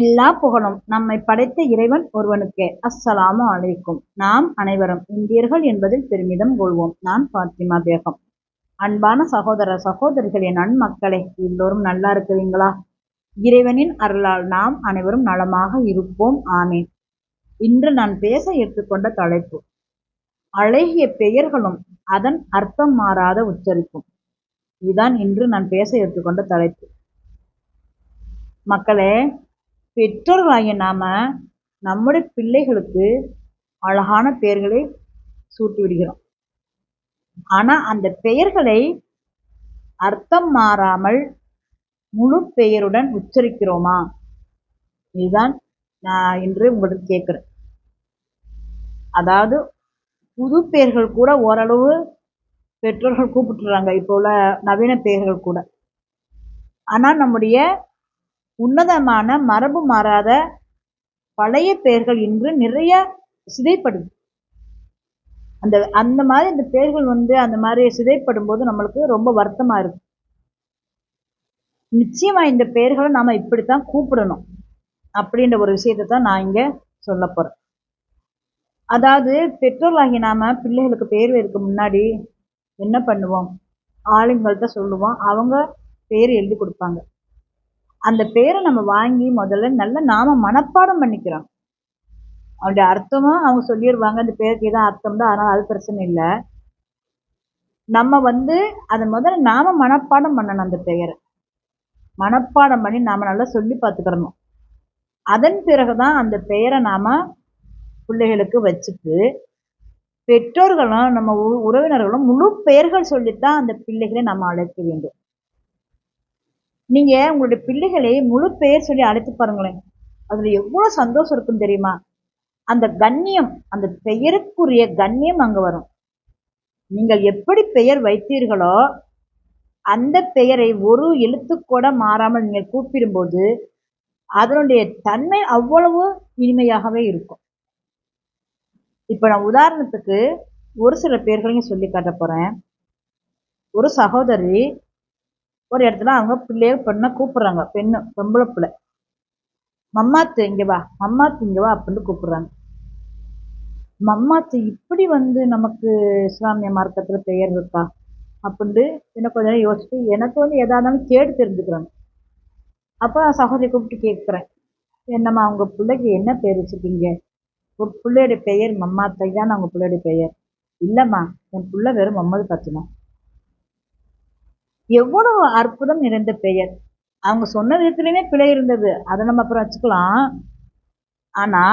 எல்லா புகழும் நம்மை படைத்த இறைவன் ஒருவனுக்கே. அஸ்ஸலாமு அலைக்கும். நாம் அனைவரும் இந்தியர்கள் என்பதில் பெருமிதம் கொள்வோம். நான் பாத்திமா பேகம். அன்பான சகோதர சகோதரிகளே நன்மக்களே எல்லோரும் நல்லா இருக்கிறீங்களா? இறைவனின் அருளால் நாம் அனைவரும் நலமாக இருப்போம். ஆமேன். இன்று நான் பேச ஏற்றுக்கொண்ட தலைப்பு அழகிய பெயர்களும் அதன் அர்த்தம் மாறாத உச்சரிப்பும். இதுதான் இன்று நான் பேச ஏற்றுக்கொண்ட தலைப்பு. மக்களே பெற்றோர்களாகிய நாம நம்முடைய பிள்ளைகளுக்கு அழகான பெயர்களை சூட்டி விடுகிறோம். ஆனா அந்த பெயர்களை அர்த்தம் மாறாமல் முழு பெயருடன் உச்சரிக்கிறோமா? இதுதான் நான் இன்று உங்களுக்கு கேட்குறேன். அதாவது புது பெயர்கள் கூட ஓரளவு பெற்றோர்கள் கூப்பிட்டுறாங்க. இப்போ உள்ள நவீன பெயர்கள் கூட. ஆனால் நம்முடைய உன்னதமான மரபு மாறாத பழைய பெயர்கள் இன்று நிறைய சிதைப்படுது. அந்த அந்த மாதிரி அந்த பெயர்கள் வந்து அந்த மாதிரி சிதைப்படும் போது நம்மளுக்கு ரொம்ப வருத்தமா இருக்கு. நிச்சயமா இந்த பெயர்களை நாம இப்படித்தான் கூப்பிடணும் அப்படின்ற ஒரு விஷயத்தை தான் நான் இங்க சொல்ல போறேன். அதாவது பெற்றோர்களாகி நாம பிள்ளைகளுக்கு பேர் வைக்க முன்னாடி என்ன பண்ணுவோம்? ஆளுங்கள்ட்ட சொல்லுவோம். அவங்க பேர் எழுதி கொடுப்பாங்க. அந்த பேரை நம்ம வாங்கி முதல்ல நல்ல நாம மனப்பாடம் பண்ணிக்கிறோம். அவனுடைய அர்த்தமும் அவங்க சொல்லிடுவாங்க அந்த பேருக்கு இதான் அர்த்தம் தான் அதனால அது பிரச்சனை இல்லை. நம்ம வந்து அதை முதல்ல நாம மனப்பாடம் பண்ணணும் அந்த பெயரை. மனப்பாடம் பண்ணி நாம நல்லா சொல்லி பார்த்துக்கிறணும். அதன் பிறகுதான் அந்த பெயரை நாம பிள்ளைகளுக்கு வச்சுட்டு பெற்றோர்களும் நம்ம உறவினர்களும் முழு பெயர்கள் சொல்லித்தான் அந்த பிள்ளைகளை நம்ம அழைக்க வேண்டும். நீங்க உங்களுடைய பிள்ளைகளை முழு பெயர் சொல்லி அழைத்து பாருங்களேன். அதுல எவ்வளவு சந்தோஷம் இருக்கும் தெரியுமா? அந்த கண்ணியம் அந்த பெயருக்குரிய கண்ணியம் அங்க வரும். நீங்கள் எப்படி பெயர் வைத்தீர்களோ அந்த பெயரை ஒரு எழுத்து கூட மாறாமல் நீங்கள் கூப்பிடும்போது அதனுடைய தன்மை அவ்வளவு இனிமையாகவே இருக்கும். இப்ப நான் உதாரணத்துக்கு ஒரு சில பேர்களையும் சொல்லி காட்ட போறேன். ஒரு சகோதரி ஒரு இடத்துல அவங்க பிள்ளைய பெண்ணை கூப்பிடுறாங்க. பெண்ணு பொம்பளை பிள்ளை. மம்மாத்து இங்க வா மம்மாத்து இங்க வா அப்படின்னு கூப்பிடுறாங்க. மம்மாத்து இப்படி வந்து நமக்கு இஸ்லாமிய மார்க்கத்துல பெயர் இருக்கா? அப்படின்ட்டு என்ன கொஞ்ச நேரம் யோசிச்சு எனக்கு வந்து எதா இருந்தாலும் கேட்டு தெரிஞ்சுக்கிறாங்க. அப்போ நான் சகோதரி கூப்பிட்டு கேட்குறேன் என்னம்மா அவங்க பிள்ளைக்கு என்ன பேர் வச்சுருக்கீங்க? ஒரு பிள்ளையோட பெயர் மம்மாத்தையான அவங்க பிள்ளையோட பெயர். இல்லைம்மா என் பிள்ளை வெறும் மம்மது பத்துமா எவ்வளவு அற்புதம் நிறைந்த பெயர். அவங்க சொன்ன விதத்துலையுமே பிழை இருந்தது. அதை நம்ம அப்புறம் வச்சுக்கலாம். ஆனா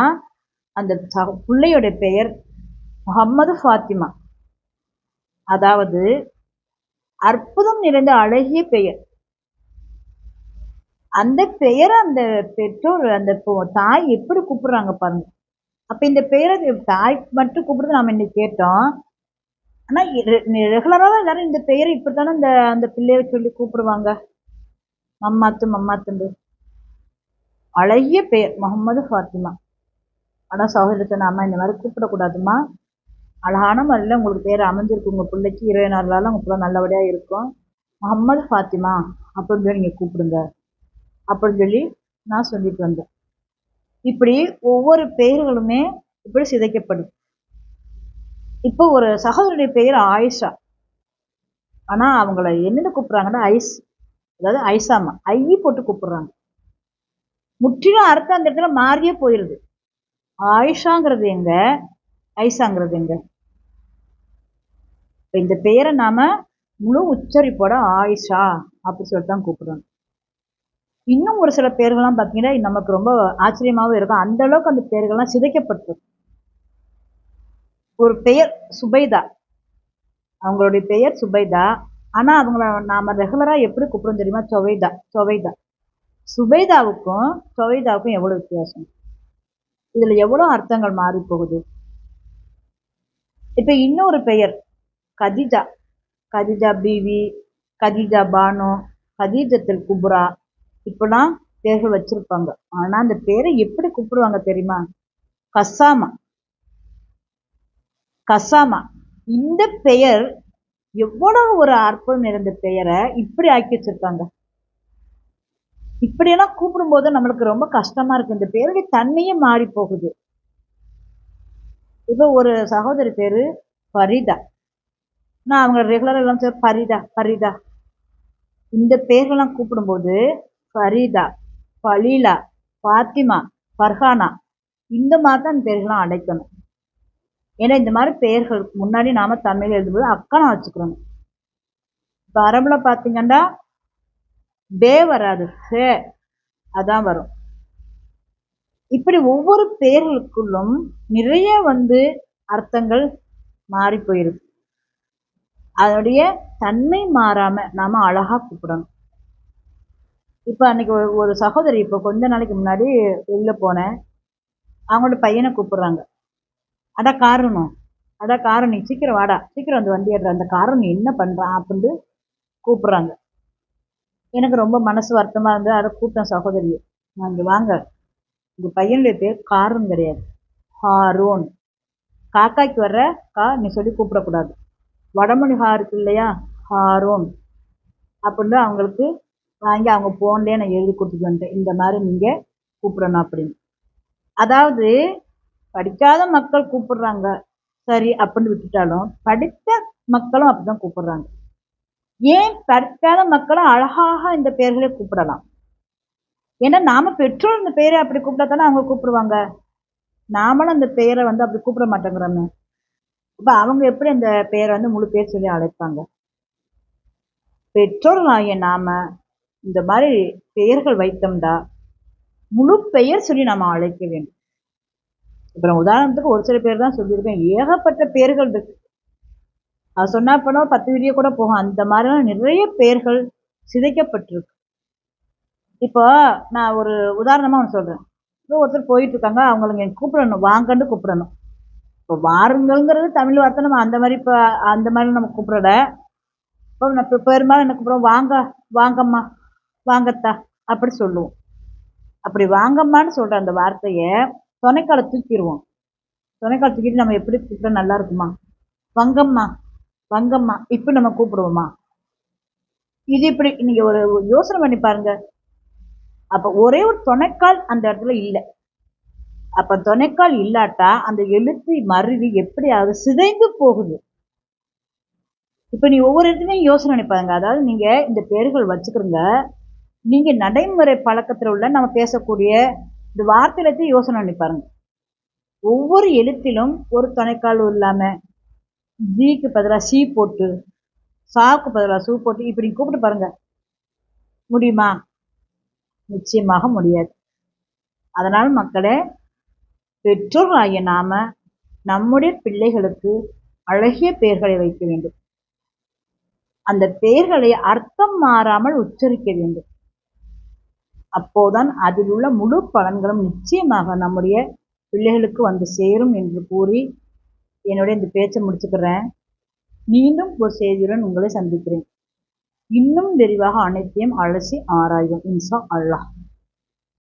அந்த பிள்ளையோட பெயர் முகம்மது ஃபாத்திமா. அதாவது அற்புதம் நிறைந்த அழகிய பெயர். அந்த பெயரை அந்த பெற்றோர் அந்த தாய் எப்படி கூப்பிடுறாங்க பாருங்க. அப்ப இந்த பெயரை தாய் மட்டும் கூப்பிடுறது நாம இன்னைக்கு கேட்டோம். ஆனா ரெகுலராக எல்லாரும் இந்த பெயரை இப்படித்தானே இந்த அந்த பிள்ளையை சொல்லி கூப்பிடுவாங்க. மம்மாத்து மம்மாத்துண்டு. அழகிய பெயர் முகமது ஃபாத்திமா. ஆனா சகோதரத்தை நாம இந்த மாதிரி கூப்பிடக்கூடாதுமா அழகான முறையில் உங்களுக்கு பேர் அமைஞ்சிருக்கு. உங்க பிள்ளைக்கு இருபது நாள் உங்க பிள்ளை நல்லபடியா இருக்கும். முகமது ஃபாத்திமா அப்படின்னு சொல்லி நீங்க கூப்பிடுங்க. அப்படின்னு சொல்லி நான் சொல்லிட்டு வந்தேன். இப்படி ஒவ்வொரு பெயர்களுமே இப்படி சிதைக்கப்படும். இப்போ ஒரு சகோதரனுடைய பெயர் ஆயிஷா. ஆனா அவங்கள என்னென்ன கூப்பிட்றாங்கன்னா ஐஸ் அதாவது ஐசாமா ஐயி போட்டு கூப்பிடுறாங்க. முற்றிலும் அர்த்தம் அந்த இடத்துல மாறியே போயிருது. ஆயிஷாங்கிறது எங்க? ஐசாங்கிறது எங்க? இந்த பெயரை நாம முழு உச்சரிப்போட ஆயிஷா அப்படின்னு சொல்லிட்டு தான் கூப்பிடுறாங்க இன்னும் ஒரு சில பேர்கள்லாம் பார்த்தீங்கன்னா நமக்கு ரொம்ப ஆச்சரியமாகவும் இருக்கும். அந்த அளவுக்கு அந்த பேர்கள்லாம் சிதைக்கப்பட்டிருக்கும். ஒரு பெயர் சுபைதா. அவங்களுடைய பெயர் சுபைதா. ஆனா அவங்கள நாம ரெகுலராக எப்படி கூப்பிடுறோம் தெரியுமா? சொவைதா சொவைதா. சுபைதாவுக்கும் சொவைதாவுக்கும் எவ்வளோ வித்தியாசம்? இதில் எவ்வளோ அர்த்தங்கள் மாறி போகுது இப்போ இன்னொரு பெயர் கதிஜா. கதிஜா பிவி கதிஜா பானு கதீஜத்தில் குபுரா. இப்பெல்லாம் பேர்கள் வச்சிருப்பாங்க. ஆனால் அந்த பேரை எப்படி கூப்பிடுவாங்க தெரியுமா? கசாமா. கசாமா. இந்த பெயர் எவ்வளவு ஒரு அற்புதம் நிறைந்த பெயரை இப்படி ஆக்கி வச்சிருக்காங்க. இப்படியெல்லாம் கூப்பிடும்போது நம்மளுக்கு ரொம்ப கஷ்டமா இருக்கு. இந்த பேருடைய தன்மையே மாறி போகுது. இப்போ ஒரு சகோதரி பேரு ஃபரிதா நான் அவங்க ரெகுலராக எல்லாம் சரி ஃபரிதா ஃபரிதா இந்த பேர்கள்லாம் கூப்பிடும்போது ஃபரிதா ஃபலீலா ஃபாத்திமா ஃபர்ஹானா இந்த மாதிரி தான் அந்த பேர்கள்லாம் அடைக்கணும் ஏன்னா இந்த மாதிரி பெயர்கள் முன்னாடி நாம தமிழ் எழுதும்போது அக்கனா வச்சுக்கிறோம் இப்போ அரபில் பார்த்தீங்கன்னா பே வராது சே அதான் வரும். இப்படி ஒவ்வொரு பெயர்களுக்குள்ளும் நிறைய வந்து அர்த்தங்கள் மாறி போயிருக்கு. அதனுடைய தன்மை மாறாம நாம அழகா கூப்பிடணும். இப்போ அன்னைக்கு ஒரு ஒரு சகோதரி இப்போ கொஞ்ச நாளைக்கு முன்னாடி வெளில போனேன். அவங்களோட பையனை கூப்பிடுறாங்க. அதான் காரணம். அதான் காரணம். நீ சீக்கிரம் வாடா. சீக்கிரம் வந்து வண்டி அந்த காரணம் நீ என்ன பண்ணுறான் அப்படின்னு கூப்பிட்றாங்க. எனக்கு ரொம்ப மனசு வருத்தமாக இருந்து அதை கூப்பிட்டேன் சகோதரியை நான் இங்க வாங்க. உங்கள் பையனுடைய பேர் காரும் கிடையாது. ஹாரூன். காக்காய்க்கு வர்ற கா நீ சொல்லி கூப்பிடக்கூடாது. வடமொழி ஹா இருக்கு இல்லையா? ஹாரூன். அப்படின்னு அவங்களுக்கு வாங்கி அவங்க போன்லேயே நான் எழுதி கொடுத்துட்டு வந்துட்டேன். இந்த மாதிரி நீங்கள் கூப்பிடணும் அப்படின்னு. அதாவது படிக்காத மக்கள் கூப்பிடுறாங்க. சரி அப்படின்னு விட்டுட்டாலும் படித்த மக்களும் அப்படிதான் கூப்பிடுறாங்க. ஏன் படிக்காத மக்களும் அழகாக இந்த பெயர்களை கூப்பிடலாம்? ஏன்னா நாம பெற்றோர் இந்த பெயரை அப்படி கூப்பிட்டா தானே அவங்க கூப்பிடுவாங்க. நாமளும் அந்த பெயரை வந்து அப்படி கூப்பிட மாட்டேங்கிறோமே. இப்போ அவங்க எப்படி அந்த பெயரை வந்து முழு பேர் சொல்லி அழைப்பாங்க? பெற்றோர்களாகிய நாம இந்த மாதிரி பெயர்கள் வைத்தோம்டா முழு பெயர் சொல்லி நாம அழைக்க வேண்டும். இப்போ நான் உதாரணத்துக்கு ஒரு சில பேர் தான் சொல்லியிருக்கேன். ஏகப்பட்ட பேர்கள் இருக்கு. அது சொன்னால் போனால் பத்து வீடியோ கூட போகும். அந்த மாதிரிலாம் நிறைய பெயர்கள் சிதைக்கப்பட்டிருக்கு. இப்போ நான் ஒரு உதாரணமாக ஒன்று சொல்கிறேன் இப்போ ஒருத்தர் போயிட்டுருக்காங்க. அவங்களுக்கு கூப்பிடணும். வாங்கன்னு கூப்பிடணும். இப்போ வாருங்கள்ங்கிறது தமிழ் வார்த்தை. நம்ம அந்த மாதிரி இப்போ அந்த மாதிரி நம்ம கூப்பிடல. இப்போ நான் இப்போ பெரும்பாலும் என்ன கூப்பிடுவோம் வாங்க வாங்கம்மா வாங்கத்தா அப்படி சொல்லுவோம். அப்படி வாங்கம்மான்னு சொல்கிற அந்த வார்த்தையை துணைக்கால தூக்கிடுவோம் துணைக்கால தூக்கிட்டு நம்ம எப்படி கூப்பிட்டா நல்லா இருக்குமா? வங்கம்மா வங்கம்மா இப்போ நம்ம கூப்பிடுவோமா? இது இப்படி நீங்க ஒரு யோசனை பண்ணி பாருங்க. அப்ப ஒரே ஒரு துணைக்கால் அந்த இடத்துல இல்லை. அப்ப துணைக்கால் இல்லாட்டா அந்த எழுத்து மருவி எப்படியாவது சிதைந்து போகுது. இப்ப நீ ஒவ்வொரு இடத்துலையும் யோசனை பண்ணி பாருங்க. அதாவது நீங்க இந்த பேர்கள் வச்சுக்கிறீங்க நீங்க நடைமுறை பழக்கத்துல உள்ள நம்ம பேசக்கூடிய இந்த வார்த்தையில யோசனை பண்ணி பாருங்க. ஒவ்வொரு எழுத்திலும் ஒரு துணைக்கால் இல்லாமல் ஜிக்கு பதிலாக சி போட்டு சாக்கு பதிலாக சூ போட்டு இப்படி கூப்பிட்டு பாருங்க. முடியுமா? நிச்சயமாக முடியாது. அதனால் மக்களே பெற்றோர்களாகிய நாம நம்முடைய பிள்ளைகளுக்கு அழகிய பெயர்களை வைக்க வேண்டும். அந்த பெயர்களை அர்த்தம் மாறாமல் உச்சரிக்க வேண்டும். அப்போதான் அதில் உள்ள முழு பலன்களும் நிச்சயமாக நம்முடைய பிள்ளைகளுக்கு வந்து சேரும் என்று கூறி என்னுடைய இந்த பேச்சை முடிச்சுக்கிறேன். மீண்டும் ஒரு செய்தியுடன் உங்களை சந்திக்கிறேன். இன்னும் விரிவாக அனைத்தையும் அலசி ஆராய்வோம். இன்சா அல்லாஹ்.